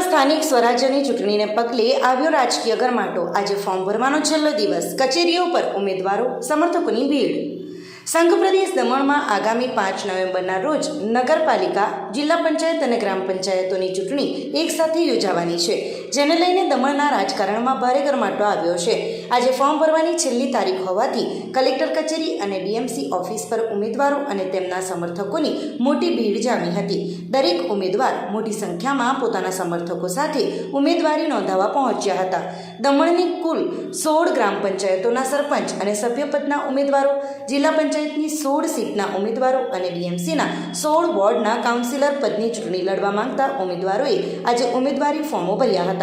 સ્થાનિક સ્વરાજ્યની ચૂંટણીને પગલે આવ્યો રાજકીય ગરમાટો. આજે ફોર્મ ભરવાનો છેલ્લો દિવસ. કચેરીઓ પર ઉમેદવારો, સમર્થકોની ભીડ. સંઘ પ્રદેશ દમણમાં આગામી પાંચ નવેમ્બરના રોજ નગરપાલિકા, જિલ્લા પંચાયત અને ગ્રામ પંચાયતોની ચૂંટણી એકસાથે યોજાવાની છે. જેને લઈને દમણના રાજકારણમાં ભારે ગરમાટો આવ્યો છે. આજે ફોર્મ ભરવાની છેલ્લી તારીખ હોવાથી કલેક્ટર કચેરી અને ડીએમસી ઓફિસ પર ઉમેદવારો અને તેમના સમર્થકોની મોટી ભીડ જામી હતી. દરેક ઉમેદવાર મોટી સંખ્યામાં પોતાના સમર્થકો સાથે ઉમેદવારી નોંધાવવા પહોંચ્યા હતા. દમણની કુલ સોળ ગ્રામ પંચાયતોના સરપંચ અને સભ્યપદના ઉમેદવારો, જિલ્લા પંચાયતની સોળ સીટના ઉમેદવારો અને ડીએમસીના સોળ વોર્ડના કાઉન્સિલર પદની ચૂંટણી લડવા માંગતા ઉમેદવારોએ આજે ઉમેદવારી ફોર્મો ભર્યા હતા.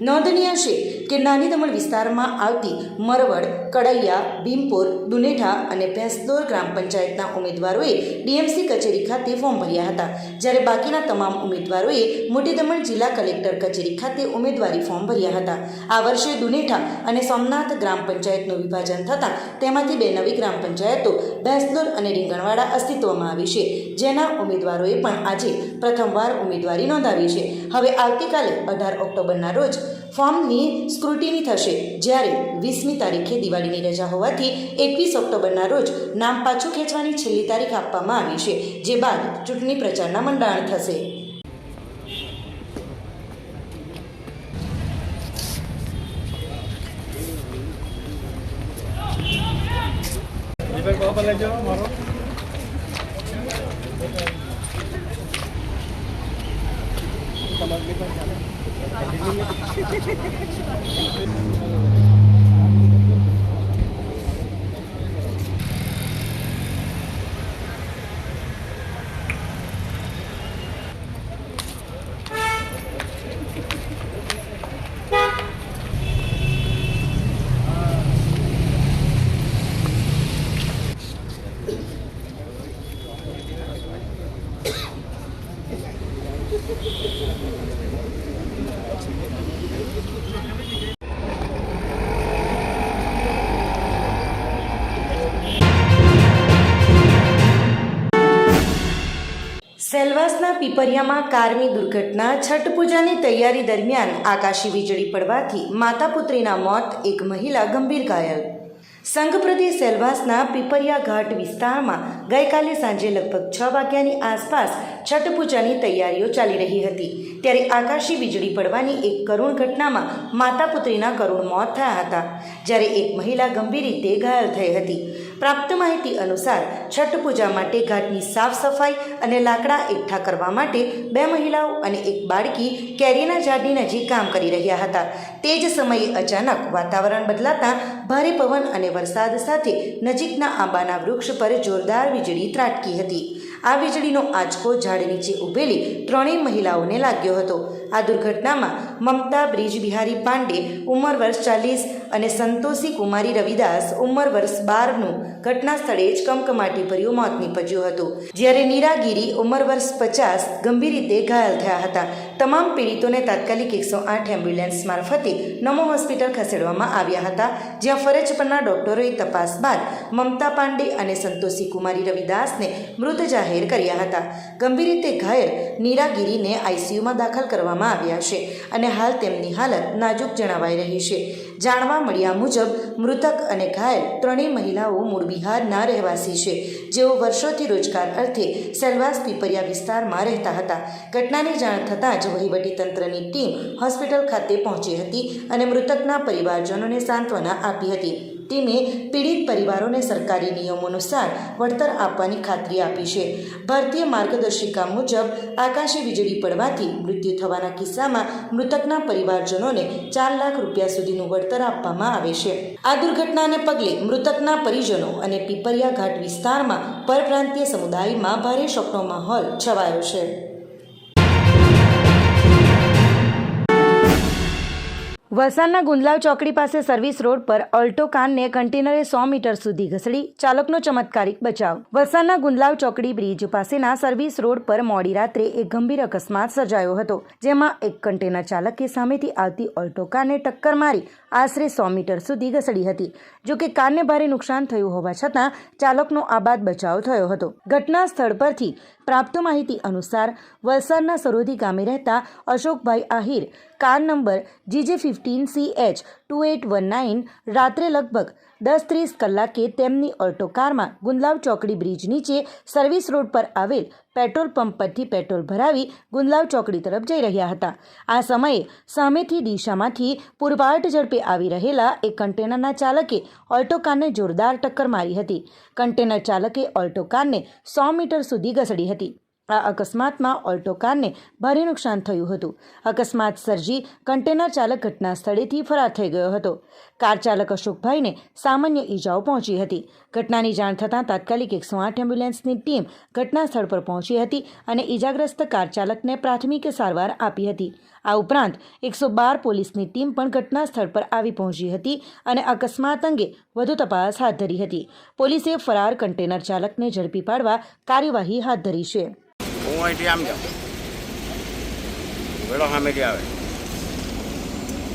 નોંધનીય છે કે નાની દમણ વિસ્તારમાં આવતી મરવડ કડૈયા ભીમપોર, દુનેઠા અને ભેંસદોર ગ્રામ પંચાયતના ઉમેદવારોએ ડીએમસી કચેરી ખાતે ફોર્મ ભર્યા હતા. જ્યારે બાકીના તમામ ઉમેદવારોએ મોટી દમણ જિલ્લા કલેક્ટર કચેરી ખાતે ઉમેદવારી ફોર્મ ભર્યા હતા. આ વર્ષે દુનેઠા અને સોમનાથ ગ્રામ પંચાયતનું વિભાજન થતાં તેમાંથી બે નવી ગ્રામ પંચાયતો ભેંસદોર અને રીંગણવાડા અસ્તિત્વમાં આવી છે. જેના ઉમેદવારોએ પણ આજે પ્રથમવાર ઉમેદવારી નોંધાવી છે. હવે આવતીકાલે અઢાર ઓક્ટોબરના રોજ ફોર્મની સ્ક્રુટિની થશે. જ્યારે વીસમી તારીખે દિવાળીની રજા હોવાથી એકવીસ ઓક્ટોબરના રોજ નામ પાછું ખેંચવાની છેલ્લી તારીખ આપવામાં આવી છે, જે બાદ ચૂંટણી પ્રચારના મંડાણ થશે. દીપક Thank you. સેલવાસના પીપરિયામાં કારની દુર્ઘટના, છઠ પૂજાની તૈયારી દરમિયાન આકાશી વીજળી પડવાથી માતા પુત્રીના મોત, એક મહિલા ગંભીર ઘાયલ. સંઘપ્રદેશ સેલવાસના પીપરિયા ઘાટ વિસ્તારમાં ગઈકાલે સાંજે લગભગ છ વાગ્યાની આસપાસ છઠ પૂજાની તૈયારીઓ ચાલી રહી હતી. ત્યારે આકાશી વીજળી પડવાની એક કરુણ ઘટનામાં માતા પુત્રીના કરુણ મોત થયા હતા, જ્યારે એક મહિલા ગંભીર રીતે ઘાયલ થઈ હતી. પ્રાપ્ત માહિતી અનુસાર છઠ પૂજા માટે ઘાટની સાફ સફાઈ અને લાકડા એકઠા કરવા માટે બે મહિલાઓ અને એક બાળકી કેરીના ઝાડની નજીક કામ કરી રહ્યા હતા. તે જ સમયે અચાનક વાતાવરણ બદલાતા ભારે પવન અને વરસાદ સાથે નજીકના આંબાના વૃક્ષ પર જોરદાર વીજળી ત્રાટકી હતી. આ વીજળીનો આંચકો ઝાડ નીચે ઊભેલી ત્રણેય મહિલાઓને લાગ્યો હતો. આ દુર્ઘટનામાં મમતા બ્રિજ બિહારી પાંડે ઉંમર વર્ષ ચાલીસ અને સંતોષી કુમારી રવિદાસ ઉંમર વર્ષ બારનું ઘટના સ્થળે જ કમકમાટી ભર્યું મોત નીપજ્યું હતું. જ્યારે નીરાગીરી ઉંમર વર્ષ પચાસ ગંભીર રીતે ઘાયલ થયા હતા. તમામ પીડિતોને તાત્કાલિક એકસો આઠ એમ્બ્યુલન્સ મારફતે નમો હોસ્પિટલ ખસેડવામાં આવ્યા હતા, જ્યાં ફરજ પરના ડોક્ટરોએ તપાસ બાદ મમતા પાંડે અને સંતોષી કુમારી રવિદાસને મૃત જાહેર કર્યા હતા. ગંભીર રીતે ઘાયલ નીરાગીરીને આઈસીયુમાં દાખલ કરવામાં આવ્યા છે અને હાલ તેમની હાલત નાજુક જણાવાઈ રહી છે. જાણવા મળ્યા મુજબ, મૃતક અને ઘાયલ ત્રણેય મહિલાઓ મૂળ બિહારના રહેવાસી છે. જેઓ વર્ષોથી રોજગાર અર્થે સેલવાસ પીપરિયા વિસ્તારમાં રહેતા હતા. ઘટનાની જાણ થતાં જ વહીવટીતંત્રની ટીમ હોસ્પિટલ ખાતે પહોંચી હતી અને મૃતકના પરિવારજનોને સાંત્વના આપી હતી. ટીમે પીડિત પરિવારોને સરકારી નિયમો અનુસાર વળતર આપવાની ખાતરી આપી છે. ભારતીય માર્ગદર્શિકા મુજબ, આકાશી વીજળી પડવાથી મૃત્યુ થવાના કિસ્સામાં મૃતકના પરિવારજનોને ચાર લાખ રૂપિયા સુધીનું વળતર આપવામાં આવે છે. આ દુર્ઘટનાને પગલે મૃતકના પરિજનો અને પીપરિયા ઘાટ વિસ્તારમાં પરપ્રાંતીય સમુદાયમાં ભારે શોકનો માહોલ છવાયો છે. વલસાડના ગુંદલાવ ચોકડી પાસે સર્વિસ રોડ પર ઓલ્ટો કારને કન્ટેનરે સો મીટર સુધી ઘસડી. ચાલકનો ચમત્કારિક બચાવ. વલસાડના ગુંદલાવ ચોકડી બ્રિજ પાસેના સર્વિસ રોડ પર મોડી રાત્રે એક ગંભીર અકસ્માત સર્જાયો હતો, જેમાં એક કન્ટેનર ચાલકે સામેથી આવતી ઓલ્ટો કારને ટક્કર મારી આશરે સો મીટર સુધી ઘસડી હતી. જોકે કારને ભારે નુકસાન થયું હોવા છતાં ચાલકનો આબાદ બચાવ થયો હતો. ઘટના સ્થળ પરથી પ્રાપ્ત માહિતી અનુસાર વલસાડના સરોધી ગામે રહેતા Ashokbhai Ahir, car number GJ fifteen C H two eight one nine રાત્રે લગભગ દસ ત્રીસ કલાકે તેમની ઓલ્ટો કારમાં ગુંદલાવ ચોકડી બ્રિજ નીચે સર્વિસ રોડ પર આવેલ પેટ્રોલ પંપ પરથી પેટ્રોલ ભરાવી ગુંદલાવ ચોકડી તરફ જઈ રહ્યા હતા. આ સમયે સામેથી દિશામાંથી પૂરપાટ ઝડપે આવી રહેલા એક કન્ટેનરના ચાલકે ઓલ્ટો કારને જોરદાર ટક્કર મારી હતી. કન્ટેનર ચાલકે ઓલ્ટો કારને સો મીટર સુધી ઘસડી હતી. આ અકસ્માતમાં ઓલ્ટો કારને ભારે નુકસાન થયું હતું. અકસ્માત સર્જી કન્ટેનર ચાલક ઘટના સ્થળેથી ફરાર થઈ ગયો હતો. કાર ચાલક અશોકભાઈને સામાન્ય ઈજાઓ પહોંચી હતી. ઘટનાની જાણ થતાં તાત્કાલિક એકસો આઠ એમ્બ્યુલન્સની ટીમ ઘટના સ્થળ પર પહોંચી હતી અને ઈજાગ્રસ્ત કાર ચાલકને પ્રાથમિક સારવાર આપી હતી. આ ઉપરાંત એકસો બાર પોલીસની ટીમ પણ ઘટના સ્થળ પર આવી પહોંચી હતી અને અકસ્માત અંગે વધુ તપાસ હાથ ધરી હતી. પોલીસે ફરાર કન્ટેનર ચાલકને ઝડપી પાડવા કાર્યવાહી હાથ ધરી છે. હું અહીંથી આમ જાઉં વેળો સામેથી આવે.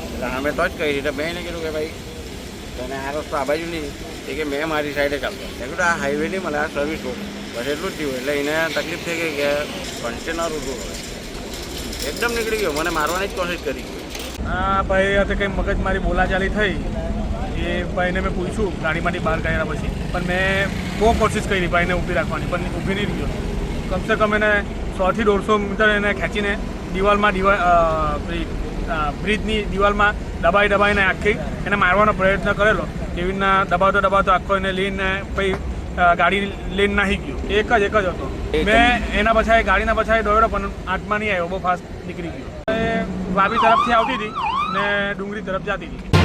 એટલે સામે તો જ કહી રીતે મેં એને કીધું કે ભાઈ, તને આ રસ્તો આ બાજુ નહીં. એ કે મેં મારી સાઈડે ચાલતો મેં કીધું, આ હાઈવે નહીં મળે આ સર્વિસ રોડ બસ એટલું જ થયું. એટલે એને તકલીફ થઈ ગઈ કે કન્ટેનર ઉભું હોય. એકદમ નીકળી ગયો. મને મારવાની જ કોશિશ કરી. આ ભાઈ સાથે કંઈ મગજમારી બોલાચાલી થઈ. એ ભાઈને મેં પૂછ્યું, ગાડીમાંથી બહાર કાઢ્યા પછી. પણ મેં બહુ કોશિશ કરી ભાઈને ઊભી રાખવાની. પણ ઊભી નહીં રહ્યો. કમસે કમ એને સોથી દોઢસો મીટર એને ખેંચીને દિવાલમાં દિવાલ બ્રિજની દિવાલમાં દબાઈ દબાઈને આખી એને મારવાનો પ્રયત્ન કરેલો. એવી રીતના દબાવતો દબાવતો આખો એને લઈને પછી ગાડી લઈને નાહી ગયો. એક જ એક જ હતો. મેં એના પછાય ગાડીના પછાએ દોડ્યો પણ આંટમાં નહીં આવ્યો. બહુ ફાસ્ટ નીકળી ગયો. વાપી તરફથી આવતી હતી ને ડુંગળી તરફ જતી હતી.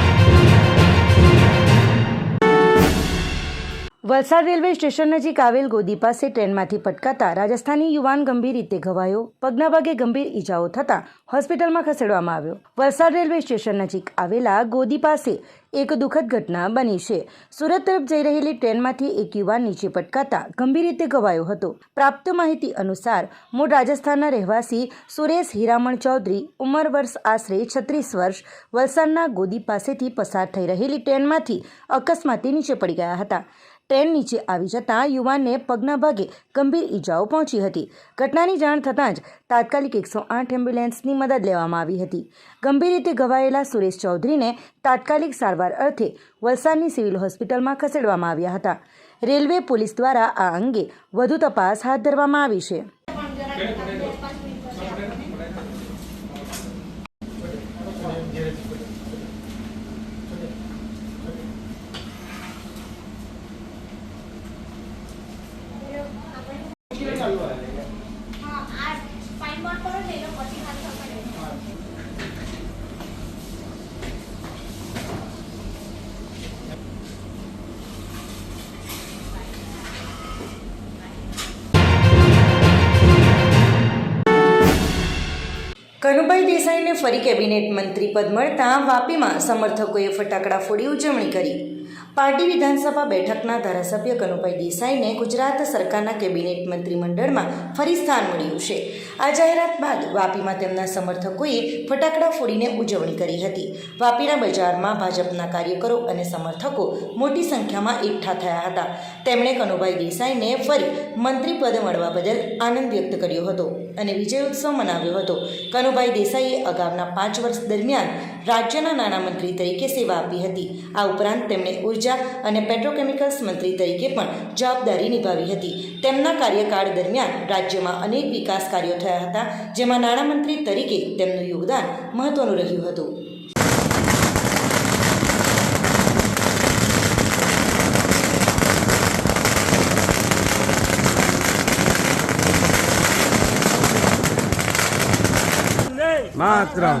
વલસાડ રેલવે સ્ટેશન નજીક આવેલ ગોદી પાસે ટ્રેનમાંથી પટકાતા રાજસ્થાની યુવાન ગંભીર રીતે ઘવાયો. પગના ભાગે ગંભીર ઈજાઓ થતાં હોસ્પિટલમાં ખસેડવામાં આવ્યો. વલસાડ રેલવે સ્ટેશન નજીક આવેલા ગોદી પાસે એક દુઃખદ ઘટના બની છે. સુરત તરફ જઈ રહેલી ટ્રેનમાંથી એક યુવાન નીચે પટકાતા ગંભીર રીતે ઘવાયો હતો. પ્રાપ્ત માહિતી અનુસાર, મૂળ રાજસ્થાનના રહેવાસી સુરેશ હીરામણ ચૌધરી, ઉંમર વર્ષ આશરે છત્રીસ વર્ષ, વલસાડના ગોદી પાસેથી પસાર થઈ રહેલી ટ્રેનમાંથી અકસ્માતે નીચે પડી ગયા હતા. ટ્રેન નીચે આવી જતાં યુવાનને પગના ભાગે ગંભીર ઈજાઓ પહોંચી હતી. ઘટનાની જાણ થતાં જ તાત્કાલિક એકસો આઠ એમ્બ્યુલન્સની મદદ લેવામાં આવી હતી. ગંભીર રીતે ઘવાયેલા સુરેશ ચૌધરીને તાત્કાલિક સારવાર અર્થે વલસાડની સિવિલ હોસ્પિટલમાં ખસેડવામાં આવ્યા હતા. રેલવે પોલીસ દ્વારા આ અંગે વધુ તપાસ હાથ ધરવામાં આવી છે. કનુભાઈ દેસાઈને ફરી કેબિનેટ મંત્રી પદ મળતા વાપીમાં સમર્થકોએ ફટાકડા ફોડી ઉજવણી કરી. પાર્ટી વિધાનસભા બેઠકના ધારાસભ્ય કનુભાઈ દેસાઈને ગુજરાત સરકારના કેબિનેટ મંત્રીમંડળમાં ફરી સ્થાન મળ્યું છે. આ જાહેરાત બાદ વાપીમાં તેમના સમર્થકોએ ફટાકડા ફોડીને ઉજવણી કરી હતી. વાપીના બજારમાં ભાજપના કાર્યકરો અને સમર્થકો મોટી સંખ્યામાં એકઠા થયા હતા. તેમણે કનુભાઈ દેસાઈને ફરી મંત્રી પદ મળવા બદલ આનંદ વ્યક્ત કર્યો હતો અને વિજય ઉત્સવ મનાવ્યો હતો. કનુભાઈ દેસાઈએ અગાઉના પાંચ વર્ષ દરમિયાન રાજ્યના નાણામંત્રી તરીકે સેવા આપી હતી. આ ઉપરાંત તેમણે ઊર્જા અને પેટ્રોકેમિકલ્સ મંત્રી તરીકે પણ જવાબદારી નિભાવી હતી. તેમના કાર્યકાળ દરમિયાન રાજ્યમાં અનેક વિકાસ કાર્યો થયા હતા, જેમાં નાણામંત્રી તરીકે તેમનું યોગદાન મહત્વનું રહ્યું હતું. માતરમ